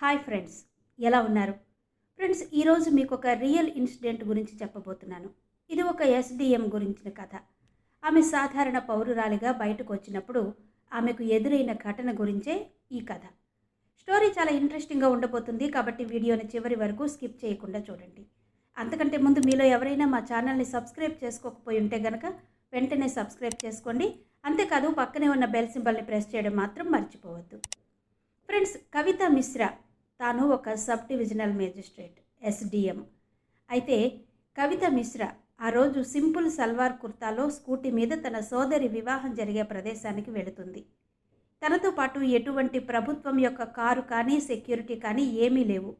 Hi friends ఎలా ఉన్నారు? Friends ఈరోజు మీకు ఒక రియల్ ఇన్సిడెంట్ గురించి చెప్పబోతున్నాను. ఇది ఒక ఎస్డిఎం గురించిన కథ. ఆమె సాధారణ పౌరురాలిగా బయటకు వచ్చినప్పుడు ఆమెకు ఎదురైన ఘటన గురించే ఈ కథ. స్టోరీ చాలా ఇంట్రెస్టింగ్గా ఉండబోతుంది కాబట్టి వీడియోని చివరి వరకు స్కిప్ చేయకుండా చూడండి. అంతకంటే ముందు మీలో ఎవరైనా మా ఛానల్ని సబ్స్క్రైబ్ చేసుకోకపోయి ఉంటే గనక వెంటనే సబ్స్క్రైబ్ చేసుకోండి. అంతేకాదు పక్కనే ఉన్న బెల్ సింబల్ని ప్రెస్ చేయడం మాత్రం మర్చిపోవద్దు. ఫ్రెండ్స్ కవిత మిశ్రా తాను ఒక సబ్ డివిజనల్ మేజిస్ట్రేట్ ఎస్డిఎం. అయితే కవిత మిశ్రా ఆ రోజు సింపుల్ సల్వార్ కుర్తాలో స్కూటీ మీద తన సోదరి వివాహం జరిగే ప్రదేశానికి వెళుతుంది. తనతో పాటు ఎటువంటి ప్రభుత్వం యొక్క కారు కానీ సెక్యూరిటీ కానీ ఏమీ లేవు.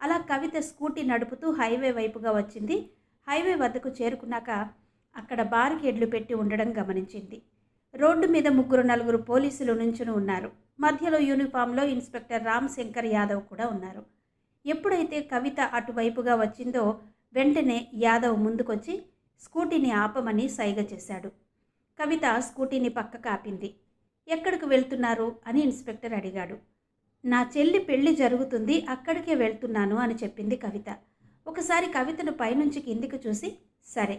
అలా కవిత స్కూటీ నడుపుతూ హైవే వైపుగా వచ్చింది. హైవే వద్దకు చేరుకున్నాక అక్కడ బారికేడ్లు పెట్టి ఉండడం గమనించింది. రోడ్డు మీద ముగ్గురు నలుగురు పోలీసులు నుంచుని ఉన్నారు. మధ్యలో యూనిఫామ్లో ఇన్స్పెక్టర్ రామ్ శంకర్ యాదవ్ కూడా ఉన్నారు. ఎప్పుడైతే కవిత అటువైపుగా వచ్చిందో వెంటనే యాదవ్ ముందుకొచ్చి స్కూటీని ఆపమని సైగ చేశాడు. కవిత స్కూటీని పక్కకు ఆపింది. ఎక్కడికి వెళ్తున్నారు? అని ఇన్స్పెక్టర్ అడిగాడు. నా చెల్లి పెళ్ళి జరుగుతుంది అక్కడికే వెళ్తున్నాను అని చెప్పింది కవిత. ఒకసారి కవితను పైనుంచి కిందికి చూసి సరే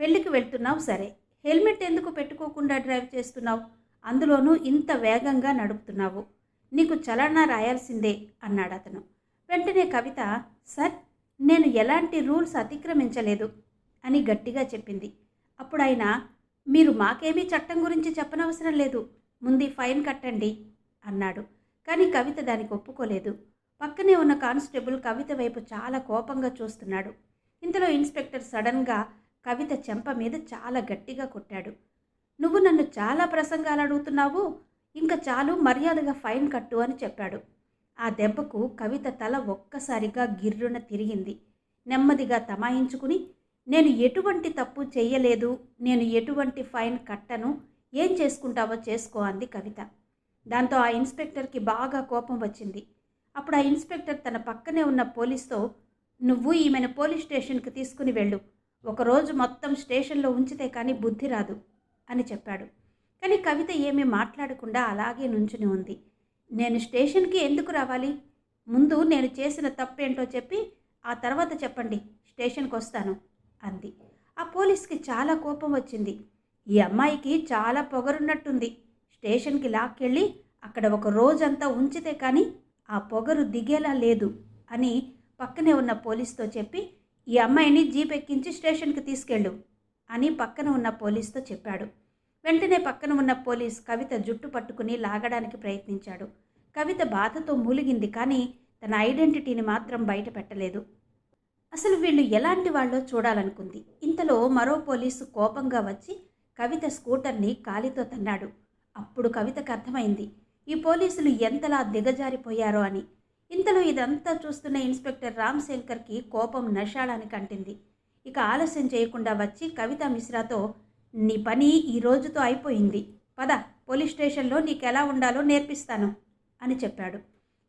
పెళ్ళికి వెళ్తున్నావు సరే హెల్మెట్ ఎందుకు పెట్టుకోకుండా డ్రైవ్ చేస్తున్నావు? అందులోనూ ఇంత వేగంగా నడుపుతున్నావు. నీకు చలనా రాయాల్సిందే అన్నాడు అతను. వెంటనే కవిత సార్ నేను ఎలాంటి రూల్స్ అతిక్రమించలేదు అని గట్టిగా చెప్పింది. అప్పుడు ఆయన మీరు మాకేమీ చట్టం గురించి చెప్పనవసరం లేదు ముందు ఫైన్ కట్టండి అన్నాడు. కానీ కవిత దానికి ఒప్పుకోలేదు. పక్కనే ఉన్న కానిస్టేబుల్ కవిత వైపు చాలా కోపంగా చూస్తున్నాడు. ఇంతలో ఇన్స్పెక్టర్ సడన్గా కవిత చెంప మీద చాలా గట్టిగా కొట్టాడు. నువ్వు నన్ను చాలా ప్రసంగాలు అడుగుతున్నావు ఇంకా చాలు మర్యాదగా ఫైన్ కట్టు అని చెప్పాడు. ఆ దెబ్బకు కవిత తల ఒక్కసారిగా గిర్రున తిరిగింది. నెమ్మదిగా తమాయించుకుని నేను ఎటువంటి తప్పు చేయలేదు నేను ఎటువంటి ఫైన్ కట్టను ఏం చేసుకుంటావో చేసుకో అంది కవిత. దాంతో ఆ ఇన్స్పెక్టర్కి బాగా కోపం వచ్చింది. అప్పుడు ఆ ఇన్స్పెక్టర్ తన పక్కనే ఉన్న పోలీస్తో నువ్వు ఈమెను పోలీస్ స్టేషన్కి తీసుకుని వెళ్ళు. ఒకరోజు మొత్తం స్టేషన్లో ఉంచితే కానీ బుద్ధి రాదు. అని చెప్పాడు. కానీ కవిత ఏమీ మాట్లాడకుండా అలాగే నుంచుని ఉంది. నేను స్టేషన్కి ఎందుకు రావాలి? ముందు నేను చేసిన తప్పేంటో చెప్పి ఆ తర్వాత చెప్పండి స్టేషన్కి వస్తాను అంది. ఆ పోలీస్కి చాలా కోపం వచ్చింది. ఈ అమ్మాయికి చాలా పొగరున్నట్టుంది. స్టేషన్కి లాక్కెళ్ళి అక్కడ ఒక రోజంతా ఉంచితే కానీ ఆ పొగరు దిగేలా లేదు అని పక్కనే ఉన్న పోలీస్తో చెప్పి ఈ అమ్మాయిని జీప్ ఎక్కించి స్టేషన్కి తీసుకెళ్ళు అని పక్కన ఉన్న పోలీస్తో చెప్పాడు. వెంటనే పక్కన ఉన్న పోలీస్ కవిత జుట్టు పట్టుకుని లాగడానికి ప్రయత్నించాడు. కవిత బాధతో మూలిగింది కానీ తన ఐడెంటిటీని మాత్రం బయట పెట్టలేదు. అసలు వీళ్ళు ఎలాంటి వాళ్ళో చూడాలనుకుంది. ఇంతలో మరో పోలీసు కోపంగా వచ్చి కవిత స్కూటర్ని కాలితో తన్నాడు. అప్పుడు కవితకు అర్థమైంది ఈ పోలీసులు ఎంతలా దిగజారిపోయారో అని. ఇంతలో ఇదంతా చూస్తున్న ఇన్స్పెక్టర్ రామ్ శంకర్కి కోపం నషాడానికి అంటింది. ఇక ఆలస్యం చేయకుండా వచ్చి కవిత మిశ్రాతో నీ పని ఈ రోజుతో అయిపోయింది. పద పోలీస్ స్టేషన్లో నీకు ఎలా ఉండాలో నేర్పిస్తాను అని చెప్పాడు.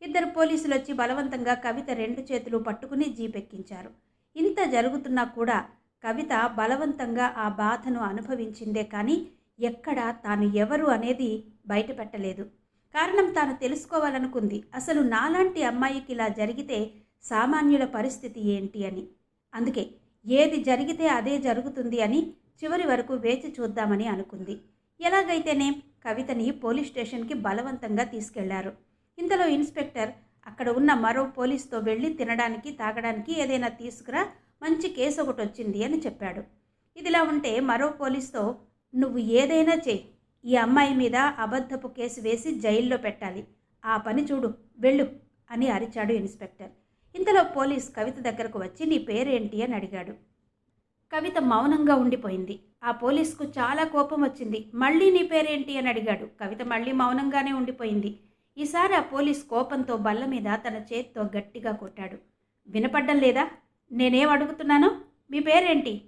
ఇద్దరు పోలీసులు వచ్చి బలవంతంగా కవిత రెండు చేతులు పట్టుకుని జీపెక్కించారు. ఇంత జరుగుతున్నా కూడా కవిత బలవంతంగా ఆ బాధను అనుభవించిందే కానీ ఎక్కడ తాను ఎవరు అనేది బయటపెట్టలేదు. కారణం తాను తెలుసుకోవాలనుకుంది. అసలు నాలాంటి అమ్మాయికి ఇలా జరిగితే సామాన్యుల పరిస్థితి ఏంటి అని. అందుకే ఏది జరిగితే అదే జరుగుతుంది అని చివరి వరకు వేచి చూద్దామని అనుకుంది. ఎలాగైతేనే కవితని పోలీస్ స్టేషన్కి బలవంతంగా తీసుకెళ్ళారు. ఇంతలో ఇన్స్పెక్టర్ అక్కడ ఉన్న మరో పోలీస్తో వెళ్ళి తినడానికి తాగడానికి ఏదైనా తీసుకురా మంచి కేసు ఒకటి వచ్చింది అని చెప్పాడు. ఇదిలా ఉంటే మరో పోలీస్తో నువ్వు ఏదైనా చెయ్యి ఈ అమ్మాయి మీద అబద్ధపు కేసు వేసి జైల్లో పెట్టాలి. ఆ పని చూడు వెళ్ళు అని అరిచాడు ఇన్స్పెక్టర్. ఇంతలో పోలీస్ కవిత దగ్గరకు వచ్చి నీ పేరేంటి? అని అడిగాడు. కవిత మౌనంగా ఉండిపోయింది. ఆ పోలీస్కు చాలా కోపం వచ్చింది. మళ్ళీ నీ పేరేంటి? అని అడిగాడు. కవిత మళ్ళీ మౌనంగానే ఉండిపోయింది. ఈసారి ఆ పోలీస్ కోపంతో బల్ల మీద తన చేత్తో గట్టిగా కొట్టాడు. వినపడ్డం లేదా? నేనేం అడుగుతున్నానో? మీ పేరేంటి?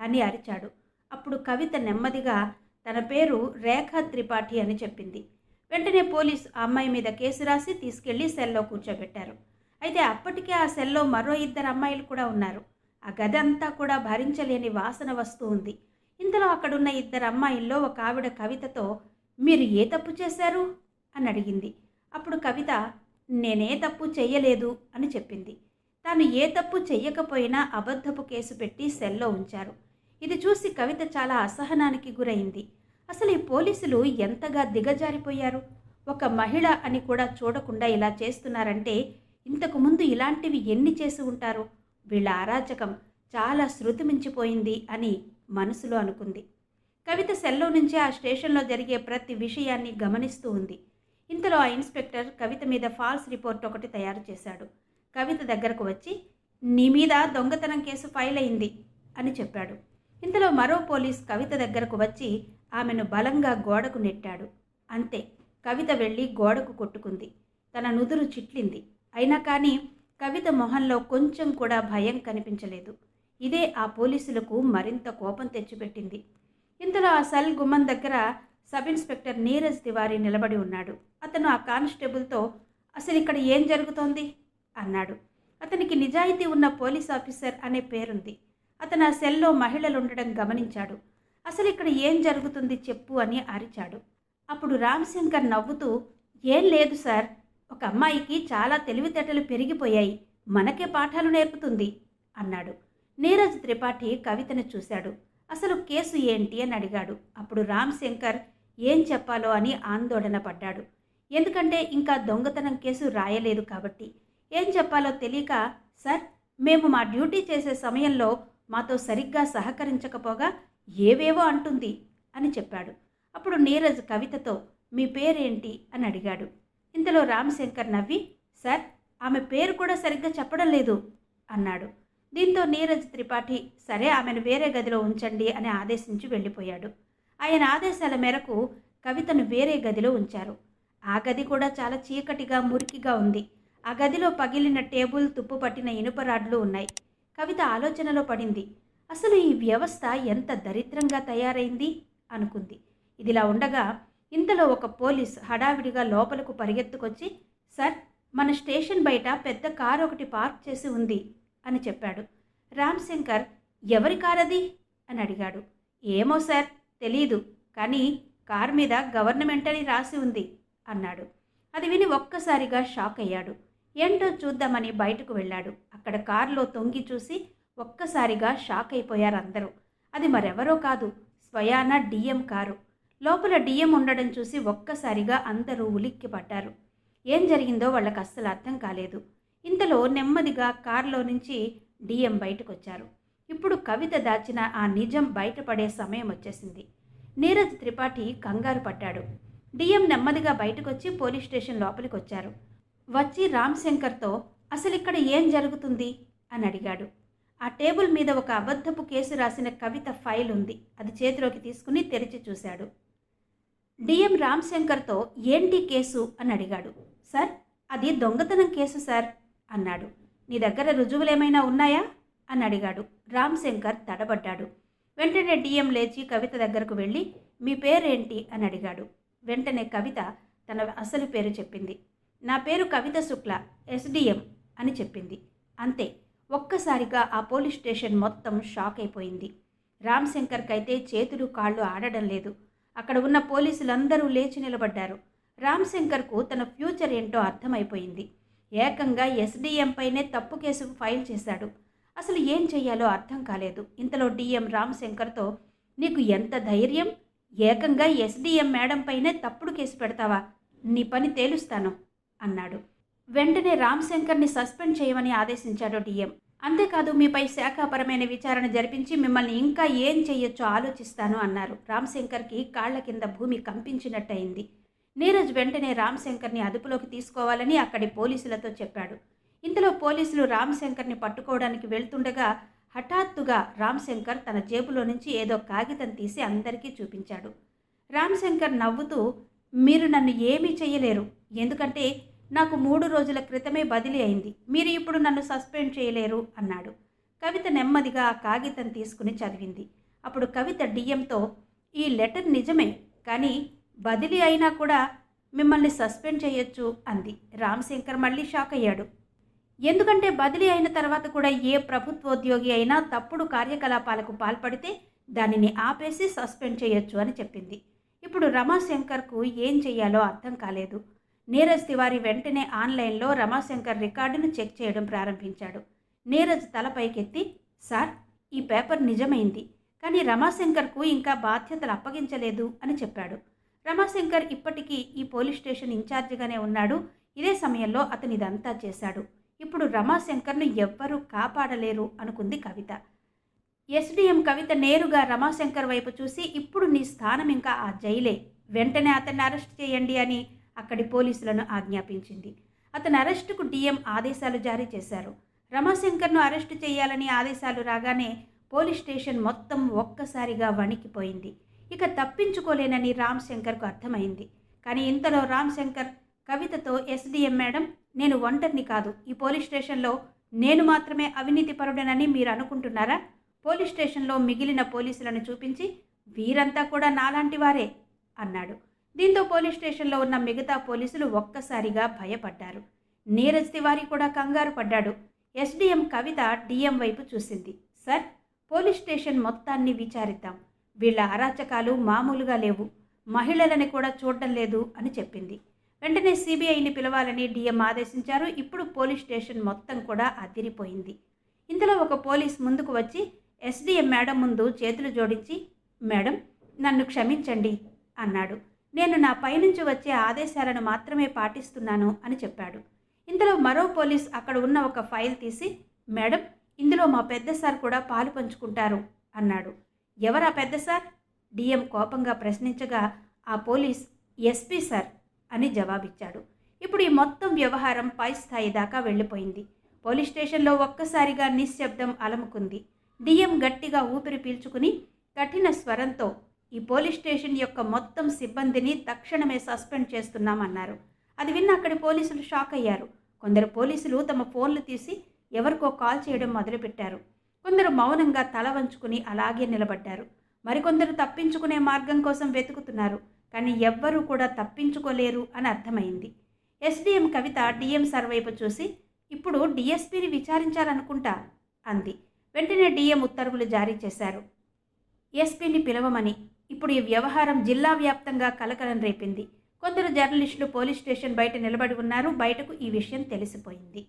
అని అరిచాడు. అప్పుడు కవిత నెమ్మదిగా తన పేరు రేఖా త్రిపాఠి అని చెప్పింది. వెంటనే పోలీస్ ఆ అమ్మాయి మీద కేసు రాసి తీసుకెళ్ళి సెల్లో కూర్చోబెట్టారు. అయితే అప్పటికే ఆ సెల్లో మరో ఇద్దరు అమ్మాయిలు కూడా ఉన్నారు. ఆ గది అంతా కూడా భరించలేని వాసన వస్తూ ఉంది. ఇంతలో అక్కడున్న ఇద్దరు అమ్మాయిల్లో ఒక ఆవిడ కవితతో మీరు ఏ తప్పు చేశారు? అని అడిగింది. అప్పుడు కవిత నేనే తప్పు చెయ్యలేదు అని చెప్పింది. తాను ఏ తప్పు చెయ్యకపోయినా అబద్ధపు కేసు పెట్టి సెల్లో ఉంచారు. ఇది చూసి కవిత చాలా అసహనానికి గురైంది. అసలు ఈ పోలీసులు ఎంతగా దిగజారిపోయారు? ఒక మహిళ అని కూడా చూడకుండా ఇలా చేస్తున్నారంటే ఇంతకుముందు ఇలాంటివి ఎన్ని చేసి ఉంటారు వీళ్ళ అరాచకం చాలా శృతి మించిపోయింది అని మనసులో అనుకుంది. కవిత సెల్లో నుంచి ఆ స్టేషన్లో జరిగే ప్రతి విషయాన్ని గమనిస్తూ ఉంది. ఇంతలో ఆ ఇన్స్పెక్టర్ కవిత మీద ఫాల్స్ రిపోర్ట్ ఒకటి తయారు చేశాడు. కవిత దగ్గరకు వచ్చి నీ మీద దొంగతనం కేసు ఫైల్ అయింది అని చెప్పాడు. ఇంతలో మరో పోలీస్ కవిత దగ్గరకు వచ్చి ఆమెను బలంగా గోడకు నెట్టాడు. అంతే. కవిత వెళ్ళి గోడకు కొట్టుకుంది. తన నుదురు చిట్లింది. అయినా కానీ కవిత మొహంలో కొంచెం కూడా భయం కనిపించలేదు. ఇదే ఆ పోలీసులకు మరింత కోపం తెచ్చిపెట్టింది. ఇంతలో ఆ సెల్ గుమ్మం దగ్గర సబ్ ఇన్స్పెక్టర్ నీరజ్ తివారీ నిలబడి ఉన్నాడు. అతను ఆ కానిస్టేబుల్తో అసలు ఇక్కడ ఏం జరుగుతోంది? అన్నాడు. అతనికి నిజాయితీ ఉన్న పోలీస్ ఆఫీసర్ అనే పేరుంది. అతను ఆ సెల్లో మహిళలు ఉండడం గమనించాడు. అసలు ఇక్కడ ఏం జరుగుతుంది చెప్పు అని అరిచాడు. అప్పుడు రామశంకర్ నవ్వుతూ ఏం లేదు సార్. ఒక అమ్మాయికి చాలా తెలివితేటలు పెరిగిపోయాయి. మనకే పాఠాలు నేర్పుతుంది అన్నాడు. నీరజ్ త్రిపాఠి కవితను చూశాడు. అసలు కేసు ఏంటి అని అడిగాడు. అప్పుడు రామ్ శంకర్ ఏం చెప్పాలో అని ఆందోళన పడ్డాడు. ఎందుకంటే ఇంకా దొంగతనం కేసు రాయలేదు కాబట్టి. ఏం చెప్పాలో తెలియక సార్ మేము మా డ్యూటీ చేసే సమయంలో మాతో సరిగ్గా సహకరించకపోగా ఏవేవో అంటుంది అని చెప్పాడు. అప్పుడు నీరజ్ కవితతో మీ పేరేంటి? అని అడిగాడు. ఇంతలో రామశంకర్ నవ్వి సార్ ఆమె పేరు కూడా సరిగ్గా చెప్పడం లేదు అన్నాడు. దీంతో నీరజ్ త్రిపాఠి సరే ఆమెను వేరే గదిలో ఉంచండి అని ఆదేశించి వెళ్ళిపోయాడు. ఆయన ఆదేశాల మేరకు కవితను వేరే గదిలో ఉంచారు. ఆ గది కూడా చాలా చీకటిగా మురికిగా ఉంది. ఆ గదిలో పగిలిన టేబుల్ తుప్పు పట్టిన ఇనుప రాడ్లు ఉన్నాయి. కవిత ఆలోచనలో పడింది. అసలు ఈ వ్యవస్థ ఎంత దరిద్రంగా తయారైంది? అనుకుంది. ఇదిలా ఉండగా ఇంతలో ఒక పోలీస్ హడావిడిగా లోపలకు పరిగెత్తుకొచ్చి సార్ మన స్టేషన్ బయట పెద్ద కారు ఒకటి పార్క్ చేసి ఉంది అని చెప్పాడు. రామ్ శంకర్ ఎవరి కార్ అది అని అడిగాడు. ఏమో సార్ తెలీదు కానీ కార్ మీద గవర్నమెంట్ అని రాసి ఉంది అన్నాడు. అది విని ఒక్కసారిగా షాక్ అయ్యాడు. ఏంటో చూద్దామని బయటకు వెళ్ళాడు. అక్కడ కారులో తొంగి చూసి ఒక్కసారిగా షాక్ అయిపోయారు అందరూ. అది మరెవరో కాదు స్వయాన డిఎం కారు. లోపల డిఎం ఉండడం చూసి ఒక్కసారిగా అందరూ ఉలిక్కి పడ్డారు. ఏం జరిగిందో వాళ్ళకి అస్సలు అర్థం కాలేదు. ఇంతలో నెమ్మదిగా కారులో నుంచి డిఎం బయటకొచ్చారు. ఇప్పుడు కవిత దాచిన ఆ నిజం బయటపడే సమయం వచ్చేసింది. నీరజ్ త్రిపాఠి కంగారు పడ్డాడు. డిఎం నెమ్మదిగా బయటకొచ్చి పోలీస్ స్టేషన్ లోపలికి వచ్చారు వచ్చి రామ్ శంకర్తో అసలు ఇక్కడ ఏం జరుగుతుంది? అని అడిగాడు. ఆ టేబుల్ మీద ఒక అబద్ధపు కేసు రాసిన కవిత ఫైల్ ఉంది. అది చేతిలోకి తీసుకుని తెరిచి చూశాడు. డిఎం రామ్ శంకర్తో ఏంటి కేసు అని అడిగాడు. సార్ అది దొంగతనం కేసు సార్ అన్నాడు. నీ దగ్గర రుజువులేమైనా ఉన్నాయా అని అడిగాడు. రామ్ శంకర్ తడబడ్డాడు. వెంటనే డిఎం లేచి కవిత దగ్గరకు వెళ్ళి మీ పేరేంటి అని అడిగాడు. వెంటనే కవిత తన అసలు పేరు చెప్పింది. నా పేరు కవిత శుక్ల ఎస్డిఎం అని చెప్పింది. అంతే ఒక్కసారిగా ఆ పోలీస్ స్టేషన్ మొత్తం షాక్ అయిపోయింది. రామ్శంకర్కైతే చేతులు కాళ్ళు ఆడడం లేదు. అక్కడ ఉన్న పోలీసులందరూ లేచి నిలబడ్డారు. రామ్ శంకర్కు తన ఫ్యూచర్ ఏంటో అర్థమైపోయింది. ఏకంగా ఎస్డిఎం పైనే తప్పు కేసు ఫైల్ చేశాడు. అసలు ఏం చెయ్యాలో అర్థం కాలేదు. ఇంతలో డిఎం రామ్ శంకర్తో నీకు ఎంత ధైర్యం? ఏకంగా ఎస్డిఎం మేడం పైనే తప్పుడు కేసు పెడతావా? నీ పని తేలుస్తాను అన్నాడు. వెంటనే రామ్ శంకర్ని సస్పెండ్ చేయమని ఆదేశించాడు డిఎం. అంతేకాదు మీపై శాఖాపరమైన విచారణ జరిపించి మిమ్మల్ని ఇంకా ఏం చెయ్యొచ్చో ఆలోచిస్తాను అన్నారు. రామ్శంకర్కి కాళ్ళ కింద భూమి కంపించినట్టయింది. నీరజ్ వెంటనే రామ్శంకర్ని అదుపులోకి తీసుకోవాలని అక్కడి పోలీసులతో చెప్పాడు. ఇంతలో పోలీసులు రామశంకర్ని పట్టుకోవడానికి వెళ్తుండగా హఠాత్తుగా రామ్శంకర్ తన జేబులో నుంచి ఏదో కాగితం తీసి అందరికీ చూపించాడు. రామశంకర్ నవ్వుతూ మీరు నన్ను ఏమీ చెయ్యలేరు. ఎందుకంటే నాకు మూడు రోజుల క్రితమే బదిలీ అయింది. మీరు ఇప్పుడు నన్ను సస్పెండ్ చేయలేరు అన్నాడు. కవిత నెమ్మదిగా ఆ కాగితం తీసుకుని చదివింది. అప్పుడు కవిత డిఎంతో ఈ లెటర్ నిజమే కానీ బదిలీ అయినా కూడా మిమ్మల్ని సస్పెండ్ చేయొచ్చు అంది. రామ్ శంకర్ మళ్ళీ షాక్ అయ్యాడు. ఎందుకంటే బదిలీ అయిన తర్వాత కూడా ఏ ప్రభుత్వోద్యోగి అయినా తప్పుడు కార్యకలాపాలకు పాల్పడితే దానిని ఆపేసి సస్పెండ్ చేయొచ్చు అని చెప్పింది. ఇప్పుడు రమాశంకర్కు ఏం చేయాలో అర్థం కాలేదు. నీరజ్ తివారీ వెంటనే ఆన్లైన్లో రమాశంకర్ రికార్డును చెక్ చేయడం ప్రారంభించాడు. నీరజ్ తలపైకెత్తి సార్ ఈ పేపర్ నిజమైంది కానీ రమాశంకర్కు ఇంకా బాధ్యతలు అప్పగించలేదు అని చెప్పాడు. రమాశంకర్ ఇప్పటికీ ఈ పోలీస్ స్టేషన్ ఇన్ఛార్జిగానే ఉన్నాడు. ఇదే సమయంలో అతను ఇదంతా చేశాడు. ఇప్పుడు రమాశంకర్ను ఎవ్వరూ కాపాడలేరు అనుకుంది కవిత. ఎస్డిఎం కవిత నేరుగా రమాశంకర్ వైపు చూసి ఇప్పుడు నీ స్థానం ఇంకా ఆ జైలే వెంటనే అతన్ని అరెస్ట్ చేయండి అని అక్కడి పోలీసులను ఆజ్ఞాపించింది. అతని అరెస్టుకు డిఎం ఆదేశాలు జారీ చేశారు. రమాశంకర్ను అరెస్టు చేయాలని ఆదేశాలు రాగానే పోలీస్ స్టేషన్ మొత్తం ఒక్కసారిగా వణికిపోయింది. ఇక తప్పించుకోలేనని రామ్ శంకర్కు అర్థమైంది. కానీ ఇంతలో రామ్ శంకర్ కవితతో ఎస్డిఎం మేడం నేను ఒంటరిని కాదు. ఈ పోలీస్ స్టేషన్లో నేను మాత్రమే అవినీతి పరుడనని మీరు అనుకుంటున్నారా? పోలీస్ స్టేషన్లో మిగిలిన పోలీసులను చూపించి వీరంతా కూడా నాలాంటి వారే అన్నాడు. దీంతో పోలీస్ స్టేషన్లో ఉన్న మిగతా పోలీసులు ఒక్కసారిగా భయపడ్డారు. నీరజ్ తివారీ కూడా కంగారు పడ్డాడు. ఎస్డిఎం కవిత డిఎం వైపు చూసింది. సార్ పోలీస్ స్టేషన్ మొత్తాన్ని విచారిద్దాం. వీళ్ళ అరాచకాలు మామూలుగా లేవు. మహిళలని కూడా చూడడం లేదు అని చెప్పింది. వెంటనే సిబిఐని పిలవాలని డిఎం ఆదేశించారు. ఇప్పుడు పోలీస్ స్టేషన్ మొత్తం కూడా అదిరిపోయింది. ఇంతలో ఒక పోలీస్ ముందుకు వచ్చి ఎస్డిఎం మేడం ముందు చేతులు జోడించి మేడం నన్ను క్షమించండి అన్నాడు. నేను నా పైనుంచి వచ్చే ఆదేశాలను మాత్రమే పాటిస్తున్నాను అని చెప్పాడు. ఇంతలో మరో పోలీస్ అక్కడ ఉన్న ఒక ఫైల్ తీసి మేడం ఇందులో మా పెద్ద సార్ కూడా పాలు పంచుకుంటారు అన్నాడు. ఎవరా పెద్ద సార్? డిఎం కోపంగా ప్రశ్నించగా ఆ పోలీస్ ఎస్పీ సార్ అని జవాబిచ్చాడు. ఇప్పుడు ఈ మొత్తం వ్యవహారం పై స్థాయి దాకా వెళ్ళిపోయింది. పోలీస్ స్టేషన్లో ఒక్కసారిగా నిశ్శబ్దం అలముకుంది. డిఎం గట్టిగా ఊపిరి పీల్చుకుని కఠిన స్వరంతో ఈ పోలీస్ స్టేషన్ యొక్క మొత్తం సిబ్బందిని తక్షణమే సస్పెండ్ చేస్తున్నామన్నారు. అది విన్న అక్కడి పోలీసులు షాక్ అయ్యారు. కొందరు పోలీసులు తమ ఫోన్లు తీసి ఎవరికో కాల్ చేయడం మొదలుపెట్టారు. కొందరు మౌనంగా తల వంచుకుని అలాగే నిలబడ్డారు. మరికొందరు తప్పించుకునే మార్గం కోసం వెతుకుతున్నారు కానీ ఎవ్వరూ కూడా తప్పించుకోలేరు అని అర్థమైంది. ఎస్డిఎం కవిత డిఎం సార్ వైపు చూసి ఇప్పుడు డిఎస్పీని విచారించాలనుకుంటా? అంది. వెంటనే డిఎం ఉత్తర్వులు జారీ చేశారు. ఎస్పీని పిలవమని ఇప్పుడు ఈ వ్యవహారం జిల్లా వ్యాప్తంగా కలకలం రేపింది. కొందరు జర్నలిస్టులు పోలీస్ స్టేషన్ బయట నిలబడి ఉన్నారు. బయటకు ఈ విషయం తెలిసిపోయింది.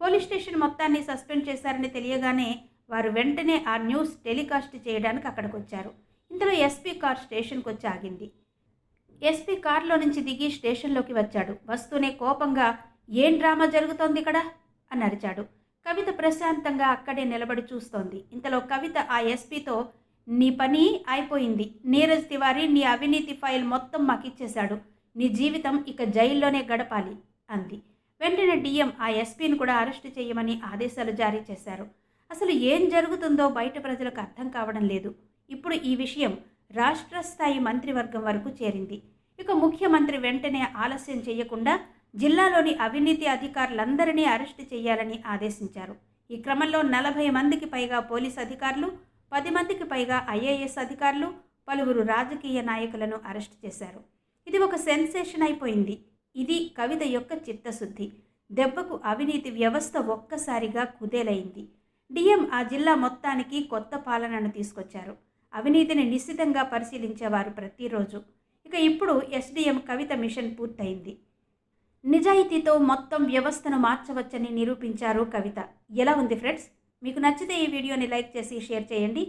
పోలీస్ స్టేషన్ మొత్తాన్ని సస్పెండ్ చేశారని తెలియగానే వారు వెంటనే ఆ న్యూస్ టెలికాస్ట్ చేయడానికి అక్కడికి వచ్చారు. ఇంతలో ఎస్పీ కార్ స్టేషన్కి వచ్చి ఆగింది. ఎస్పీ కారులో నుంచి దిగి స్టేషన్లోకి వచ్చాడు. వస్తూనే కోపంగా ఏం డ్రామా జరుగుతోంది ఇక్కడ? అని అరిచాడు. కవిత ప్రశాంతంగా అక్కడే నిలబడి చూస్తోంది. ఇంతలో కవిత ఆ ఎస్పీతో నీ పని అయిపోయింది. నీరజ్ తివారి నీ అవినీతి ఫైల్ మొత్తం మాకిచ్చేశాడు. నీ జీవితం ఇక జైల్లోనే గడపాలి అంది. వెంటనే డిఎం ఆ ఎస్పీని కూడా అరెస్టు చేయమని ఆదేశాలు జారీ చేశారు. అసలు ఏం జరుగుతుందో బయట ప్రజలకు అర్థం కావడం లేదు. ఇప్పుడు ఈ విషయం రాష్ట్ర స్థాయి మంత్రివర్గం వరకు చేరింది. ఇక ముఖ్యమంత్రి వెంటనే ఆలస్యం చేయకుండా జిల్లాలోని అవినీతి అధికారులందరినీ అరెస్టు చేయాలని ఆదేశించారు. ఈ క్రమంలో నలభై మందికి పైగా పోలీస్ అధికారులు పది మందికి పైగా ఐఏఎస్ అధికారులు పలువురు రాజకీయ నాయకులను అరెస్ట్ చేశారు. ఇది ఒక సెన్సేషన్ అయిపోయింది. ఇది కవిత యొక్క చిత్తశుద్ధి. దెబ్బకు అవినీతి వ్యవస్థ ఒక్కసారిగా కుదేలైంది. డిఎం ఆ జిల్లా మొత్తానికి కొత్త పాలనను తీసుకొచ్చారు. అవినీతిని నిశ్చితంగా పరిశీలించేవారు ప్రతిరోజు. ఇక ఇప్పుడు ఎస్డిఎం కవిత మిషన్ పూర్తయింది. నిజాయితీతో మొత్తం వ్యవస్థను మార్చవచ్చని నిరూపించారు కవిత. ఎలా ఉంది ఫ్రెండ్స్? మీకు నచ్చితే ఈ వీడియోని లైక్ చేసి షేర్ చేయండి.